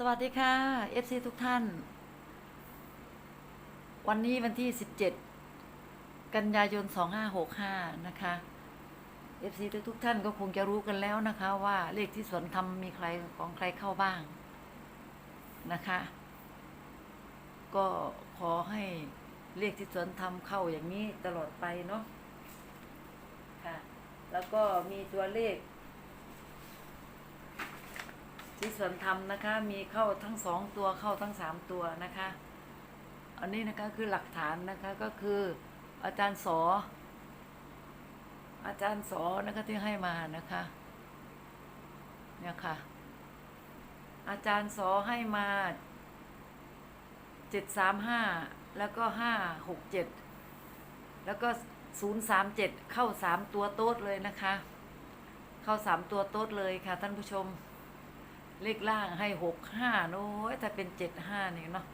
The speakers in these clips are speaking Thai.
สวัสดีค่ะ FC ทุกท่าน วันนี้วันที่ 17 กันยายน 2565 นะคะ FC ทุกทุกท่านก็คงจะรู้กันแล้วนะคะว่าเลขที่สวนทำมีใครของใครเข้าบ้างนะคะ ก็ขอให้เลขที่สวนทำเข้าอย่างนี้ตลอดไปเนาะค่ะ แล้วก็มีตัวเลข ที่สวนทำนะคะ มีเข้าทั้งสองตัวเข้าทั้งสามตัวนะคะ อันนี้นะคะคือหลักฐานนะคะก็คืออาจารย์สอ อาจารย์สอนะคะที่ให้มานะคะเนี่ยค่ะ อาจารย์สอให้มาเจ็ดสามห้าแล้วก็ห้าหกเจ็ดแล้วก็ศูนย์สามเจ็ดเข้าสามตัวโต๊ดเลยนะคะ เข้าสามตัวโต๊ดเลยค่ะท่านผู้ชม เลขล่างให้หกห้าโน้ยถ้าเป็นเจ็ดห้านี่เนาะ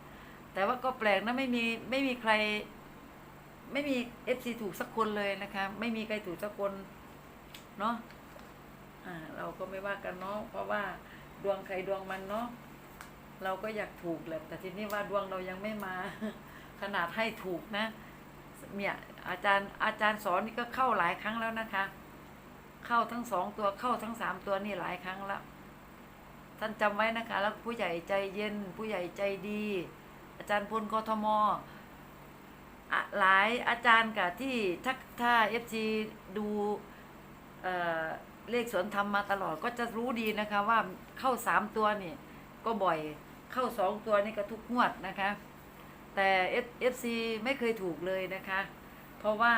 แต่ว่าก็แปลกนะไม่มีไม่มีใคร ไม่มีเอฟซีถูกสักคนเลยนะคะ ไม่มีใครถูกสักคนเนาะอ่า เราก็ไม่ว่ากันเนาะเพราะว่าดวงใครดวงมันเนาะเราก็อยากถูกแหละแต่ทีนี้ว่าดวงเรายังไม่มา ขนาดให้ถูกนะเนี่ยอาจารย์อาจารย์สอนนี่ก็เข้าหลายครั้งแล้วนะคะ เข้าทั้งสองตัวเข้าทั้งสามตัวนี่หลายครั้งแล้ว ท่านจำไว้นะคะ แล้วผู้ใหญ่ใจเย็น ผู้ใหญ่ใจดี อาจารย์พลกทมหลายอาจารย์กับที่ถ้าถ้าเอฟซีดูเเลขสวนธรรมมาตลอดก็จะรู้ดีนะคะว่าเข้าสามตัวนี่ก็บ่อยเข้าสองตัวนี่ก็ทุกงวดนะคะ แต่เอฟซีไม่เคยถูกเลยนะคะ เพราะว่า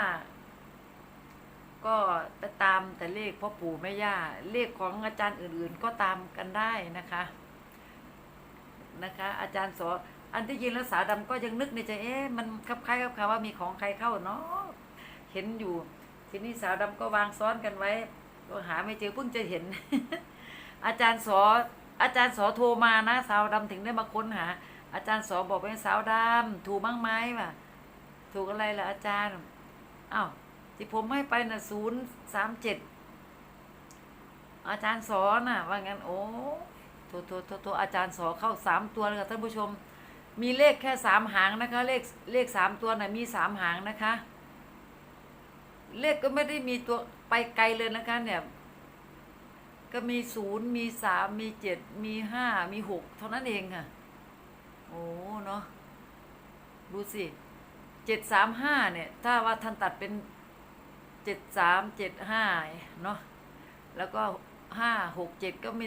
ก็ไปตามแต่เลขพ่อปู่แม่ย่าเลขของอาจารย์อื่นๆ ก็ตามกันได้นะคะนะคะ อาจารย์สออันที่ยินแล้วสาวดำก็ยังนึกในใจเอ๊ะมันคับคล้ายคับคาว่ามีของใครเข้าเนาะเห็นอยู่ ทีนี้สาวดำก็วางซ้อนกันไว้ก็หาไม่เจอเพิ่งจะเห็น อาจารย์สออาจารย์สอโทรมานะสาวดำถึงได้มาค้นหา อาจารย์สอบอกว่าสาวดำถูกบ้างไหมว่ะถูกอะไรล่ะอาจารย์อ้าว ที่ผมให้ไปน่ะศูนย์สามเจ็ดอาจารย์สอนน่ะ ว่างั้นโอ้โทโทโทโทอาจารย์สอเข้าสามตัวเลยค่ะท่านผู้ชม มีเลขแค่สามหางนะคะ เลขเลขสามตัวน่ะมีสามหางนะคะ เลขก็ไม่ได้มีตัวไปไกลเลยนะคะ เนี่ย ก็มีศูนย์มีสามมีเจ็ดมีห้ามีหกเท่านั้นเองค่ะโอ้เนาะดูสิเจ็ดสามห้าเนี่ย ถ้าว่าท่านตัดเป็น เจ็ดสามเจ็ดห้าเนาะแล้วก็ห้าหกเจ็ดก็มี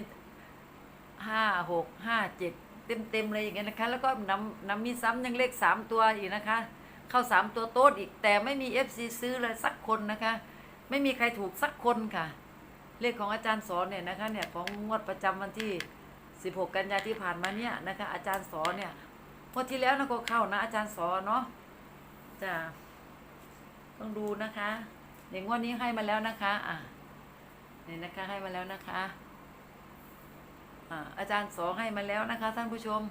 ห้าหกห้าเจ็ดเต็มเต็มเลยอย่างเงี้ยนะคะ แล้วก็นำนำมีซ้ำยังเลขสามตัวอีกนะคะ เข้าสามตัวโต๊ดอีกแต่ไม่มีเอฟซีซื้อเลยสักคนนะคะ ไม่มีใครถูกสักคนค่ะ เลขของอาจารย์สอนเนี่ยนะคะเนี่ยของงวดประจำวันที่สิบหกกันยาที่ผ่านมาเนี่ยนะคะ อาจารย์สอนเนี่ยงวดที่แล้วนะก็เข้านะ อาจารย์สอนเนาะจ้าต้องดูนะคะ อย่างงวดนี้ให้มาแล้วนะคะอ่าเนี่ยนะคะให้มาแล้วนะคะอ่าอาจารย์สองให้มาแล้วนะคะท่านผู้ชม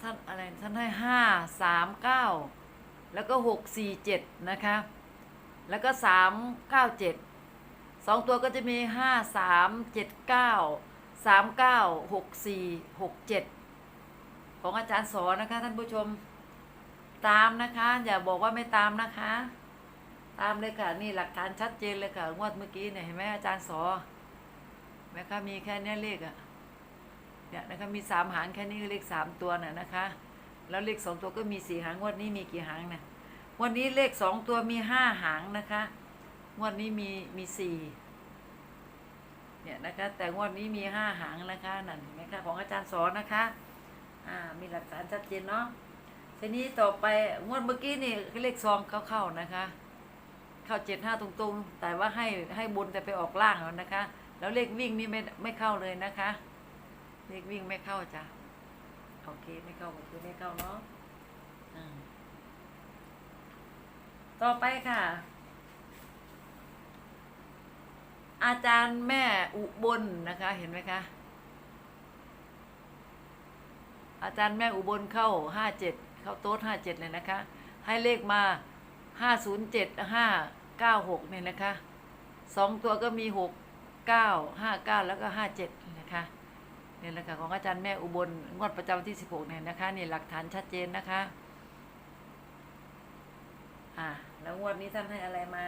ท่านอะไรท่านให้ห้าสามเก้าแล้วก็หกสี่เจ็ดนะคะ แล้วก็สามเก้าเจ็ดสองตัวก็จะมีห้าสามเจ็ดเก้าสามเก้าหกสี่หกเจ็ดของอาจารย์สอนนะคะท่านผู้ชม ตามนะคะ อย่าบอกว่าไม่ตามนะคะ ตามเลยค่ะ นี่หลักฐานชัดเจนเลยค่ะงวดเมื่อกี้เนี่ยเห็นไหมอาจารย์สอแม่คะมีแค่นี้เลขอะเนี่ยนะคะมีสามหางแค่นี้เลขสามตัวน่ะนะคะ แล้วเลขสองตัวก็มีสี่หางงวดนี้มีกี่หางเนี่ยวันนี้เลขสองตัวมีห้าหางนะคะงวดนี้มีมีสี่เนี่ยนะคะแต่งวดนี้มีห้าหางนะคะนั่นเห็นไหมคะของอาจารย์สอนนะคะอ่ามีหลักฐานชัดเจนเนาะทีนี้ต่อไปงวดเมื่อกี้นี่เลขซองเข้าๆนะคะ เข้าเจ็ดห้าตรงๆ แต่ว่าให้ให้บนแต่ไปออกล่างแล้วนะคะ แล้วเลขวิ่งนี่ไม่ไม่เข้าเลยนะคะ เลขวิ่งไม่เข้าจ้ะโอเคไม่เข้าก็คือไม่เข้าเนาะต่อไปค่ะ อาจารย์แม่อุบลนะคะเห็นไหมคะอาจารย์แม่อุบลเข้าห้าเจ็ดเข้าโต๊ดห้าเจ็ดเลยนะคะ ให้เลขมา ห้าศูนย์เจ็ดห้าเก้าหกเนี่ยนะคะสองตัวก็มีหกเก้าห้าเก้าแล้วก็ห้าเจ็ดนะคะเนี่ยแหละค่ะของอาจารย์แม่อุบลงวดประจำวันที่16เนี่ยนะคะนี่หลักฐานชัดเจนนะคะอ่าแล้วงวดนี้ท่านให้อะไรมา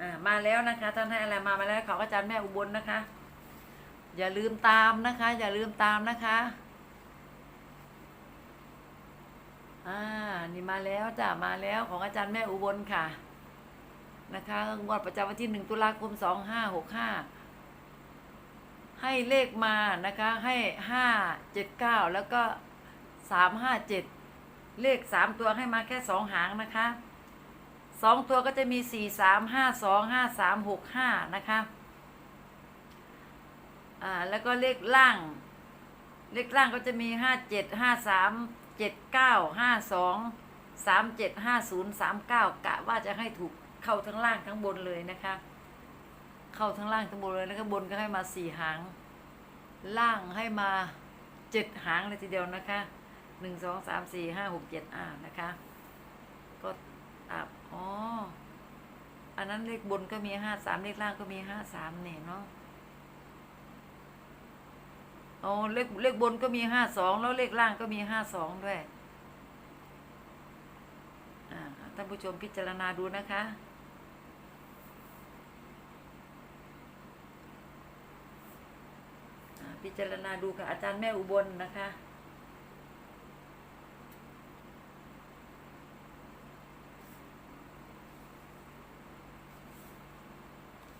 อ่ามาแล้วนะคะท่านให้อะไรมามาแล้วของอาจารย์แม่อุบลนะคะ อย่าลืมตามนะคะ อย่าลืมตามนะคะ อ่า นี่มาแล้วจ้ะ มาแล้วของอาจารย์แม่อุบลค่ะ นะคะงวดประจำวันที่หนึ่งตุลาคมสองห้าหกห้าให้เลขมานะคะ ให้ห้าเจ็ดเก้าแล้วก็สามห้าเจ็ดเลขสามตัวให้มาแค่สองหางนะคะสองตัวก็จะมีสี่สามห้าสองห้าสามหกห้านะคะอ่าแล้วก็เลขล่าง เลขล่างก็จะมีห้าเจ็ดห้าสาม เจ็ดเก้าห้าสองสามเจ็ดห้าศูนย์สามเก้ากะว่าจะให้ถูกเข้าทั้งล่างทั้งบนเลยนะคะ เข้าทั้งล่างทั้งบนเลยแล้วก็บนก็ให้มาสี่หาง ล่างให้มาเจ็ดหางเลยทีเดียวนะคะหนึ่งสองสามสี่ห้าหกเจ็ดอ่านะคะ ก็อะอ๋ออันนั้นเลขบนก็มีห้าสามเลขล่างก็มีห้าสามเนี่ยเนาะ อ๋อเลขเลขบนก็มีห้าสองแล้วเลขล่างก็มีห้าสองด้วยอ่าท่านผู้ชมพิจารณาดูนะคะ พิจารณาดูค่ะ อาจารย์แม่อุบลนะคะ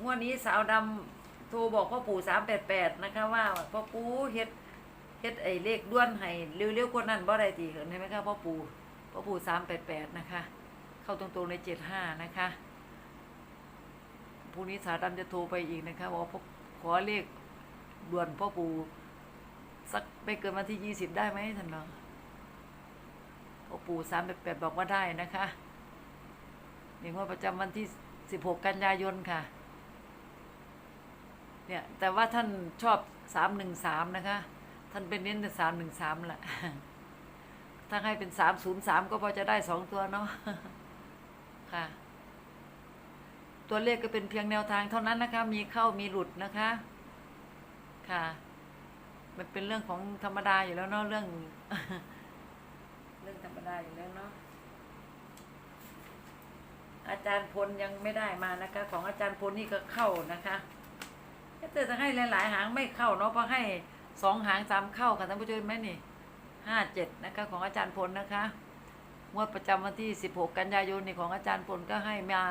งวดนี้สาวดำ โทรบอกพ่อปู่สามแปดแปดนะคะว่าพ่อปู่เฮ็ดเฮ็ดไอ้เลขด้วนให้เร็วๆกว่านั้นบ่ได้ตีเห็นไหมคะพ่อปู่พ่อปู่สามแปดแปดนะคะ เข้าตรงๆในเจ็ดห้านะคะพรุ่งนี้สาวดำจะโทรไปอีกนะคะบอกว่าพ่อขอเลขด่วนพ่อปู่สักไม่เกินวันที่ยี่สิบได้ไหมท่านเนาะพ่อปู่สามแปดแปดบอกว่าได้นะคะหนึ่งว่าประจำวันที่สิบหกกันยายนค่ะ เนี่ยแต่ว่าท่านชอบสามหนึ่งสามนะคะ ท่านเป็นเน้นแต่สามหนึ่งสามแหละถ้าให้เป็นสามศูนย์สามก็พอจะได้สองตัวเนาะค่ะ ตัวเลขก็เป็นเพียงแนวทางเท่านั้นนะคะ มีเข้ามีหลุดนะคะ ค่ะ มันเป็นเรื่องของธรรมดาอยู่แล้วเนาะเรื่อง เรื่องธรรมดาอยู่แล้วเนาะอาจารย์พลยังไม่ได้มานะคะ ของอาจารย์พลนี่ก็เข้านะคะ แต่จะให้หลาย ๆ หางไม่เข้าเนาะเพราะให้สองหางสามเข้าค่ะท่านผู้ชมไหมนี่ห้าเจ็ดนะคะของอาจารย์พลนะคะงวดประจำวันที่สิบหกกันยายนนี่ของอาจารย์พลก็ให้มา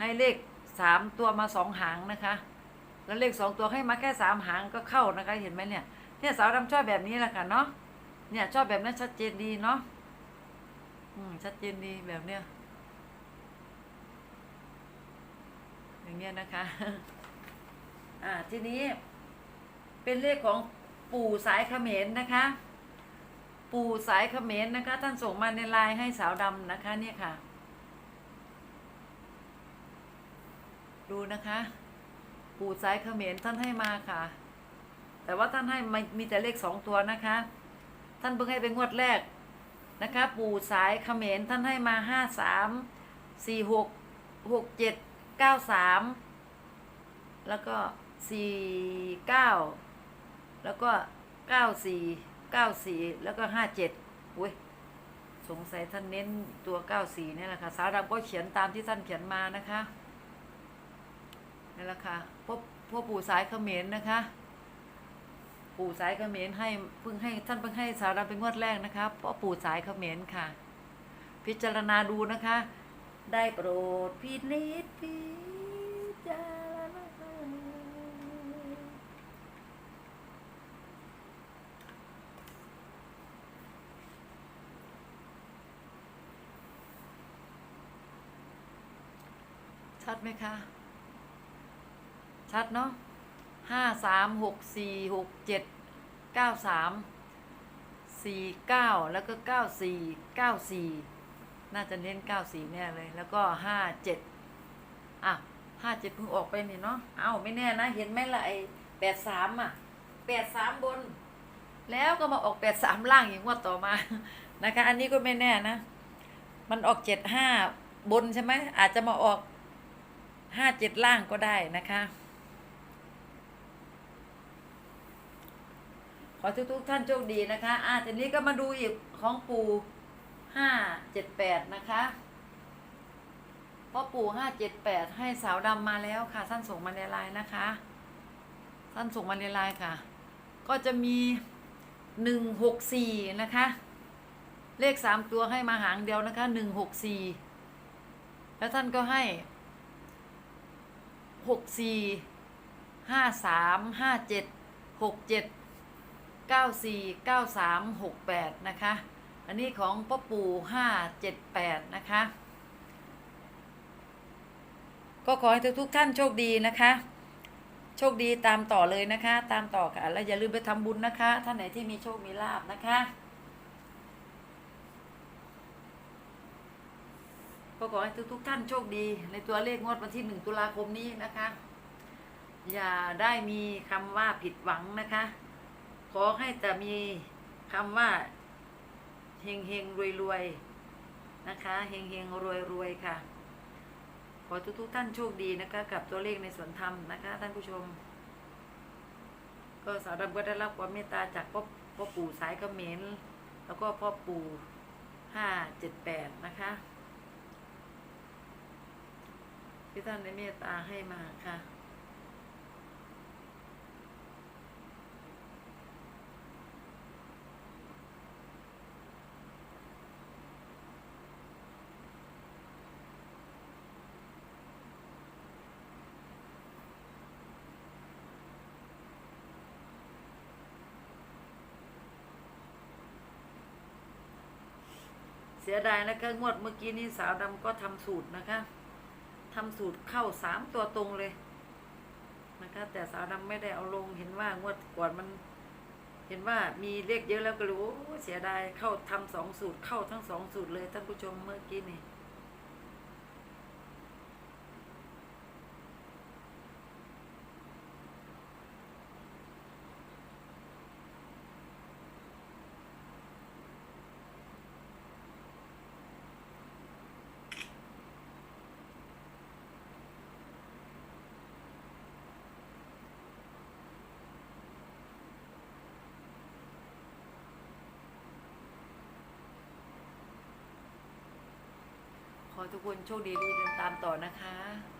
ให้เลขสามตัวมาสองหางนะคะ แล้วเลขสองตัวให้มาแค่สามหางก็เข้านะคะเห็นไหมเนี่ยเนี่ยสาวดำชอบแบบนี้แหละค่ะเนาะเนี่ยชอบแบบนั้นชัดเจนดีเนาะอืมชัดเจนดีแบบเนี้ยอย่างเงี้ยนะคะ อ่าทีนี้เป็นเลขของปู่สายเขมรนะคะ ปู่สายเขมรนะคะ ท่านส่งมาในไลน์ให้สาวดำนะคะเนี่ยค่ะ ดูนะคะ ปู่สายเขมรท่านให้มาค่ะ แต่ว่าท่านให้ม่มีแต่เลขสองตัวนะคะ ท่านเพิ่งให้เป็นงวดแรกนะคะ ปู่สายเขมรท่านให้มาห้าสามสี่หกหกเจ็ดเก้าสาม แล้วก็สี่เก้าแล้วก็เก้าสี่เก้าสี่แล้วก็ห้าเจ็ดอุ้ยสงสัยท่านเน้นตัวเก้าสี่นี่แหละค่ะ สาวดำก็เขียนตามที่ท่านเขียนมานะคะนี่แหละค่ะพ่อพ่อปู่สายเขมรนะคะ ปู่สายเขมรให้เพิ่งให้ท่านเพิ่งให้สาวดำเป็นงวดแรกนะคะเพราะปู่สายเขมรค่ะ พิจารณาดูนะคะ ได้โปรดพินิจพิจารณาชั ดไหมคะ ชัดเนาะห้าสามหกสี่หกเจ็ดเก้าสามสี่เก้าแล้วก็เก้าสี่เก้าสี่น่าจะเน้นเก้าสี่แน่เลย แล้วก็ห้าเจ็ดอะห้าเจ็ดเพิ่งออกไปนี่เนาะเอ้าไม่แน่นะ เห็นไหมล่ะไอแปดสามอะแปดสามบน แล้วก็มาออกแปดสามล่างอย่างงว่าต่อมานะคะ อันนี้ก็ไม่แน่นะ มันออกเจ็ดห้าบนใช่ไหมอาจจะมาออก ห้าเจ็ดล่างก็ได้นะคะ ขอทุกทุกท่านโชคดีนะคะอะทีนี้ก็มาดูอีกของปู่ห้าเจ็ดแปดนะคะเพราะปู่ห้าเจ็ดแปดให้สาวดำมาแล้วค่ะท่านส่งมาในไลน์นะคะท่านส่งมาในไลน์ค่ะ ก็จะมีหนึ่งหกสี่นะคะ เลขสามตัวให้มาหางเดียวนะคะหนึ่งหกสี่แล้วท่านก็ให้ หกสี่ห้าสามห้าเจ็ดหกเจ็ดเก้าสี่เก้าสามหกแปดนะคะ อันนี้ของพ่อปู่ห้าเจ็ดแปดนะคะ ก็ขอให้ทุกๆท่านโชคดีนะคะ โชคดีตามต่อเลยนะคะ ตามต่อค่ะ แล้วอย่าลืมไปทำบุญนะคะ ท่านไหนที่มีโชคมีลาบนะคะ ก็ขอให้ทุกๆท่านโชคดี ในตัวเลขงวดวันที่หนึ่งตุลาคมนี้นะคะ อย่าได้มีคำว่าผิดหวังนะคะ ขอให้แต่มีคำว่าเฮงเฮงรวยรวยนะคะเฮงเฮงรวยรวยค่ะ ขอทุกๆท่านโชคดีนะคะ กับตัวเลขในสวนธรรมนะคะ ท่านผู้ชม ก็สาวดำก็ได้รับความเมตตาจากพ่อพ่อปู่สายเขมรแล้วก็พ่อปู่ห้าเจ็ดแปดนะคะ ที่ท่านได้เมตตาให้มาค่ะ เสียดายนะคะงวดเมื่อกี้นี้สาวดำก็ทำสูตรนะคะ ทำสูตรเข้าสามตัวตรงเลยนะคะแต่สาวดำไม่ได้เอาลงเห็นว่างวดก่อนมัน เห็นว่ามีเลขเยอะแล้วก็รู้เสียดายเข้าทำสองสูตรเข้าทั้งสองสูตรเลยท่านผู้ชมเมื่อกี้นี่ อทุกคนโชคดีดีเดินตามต่อนะคะ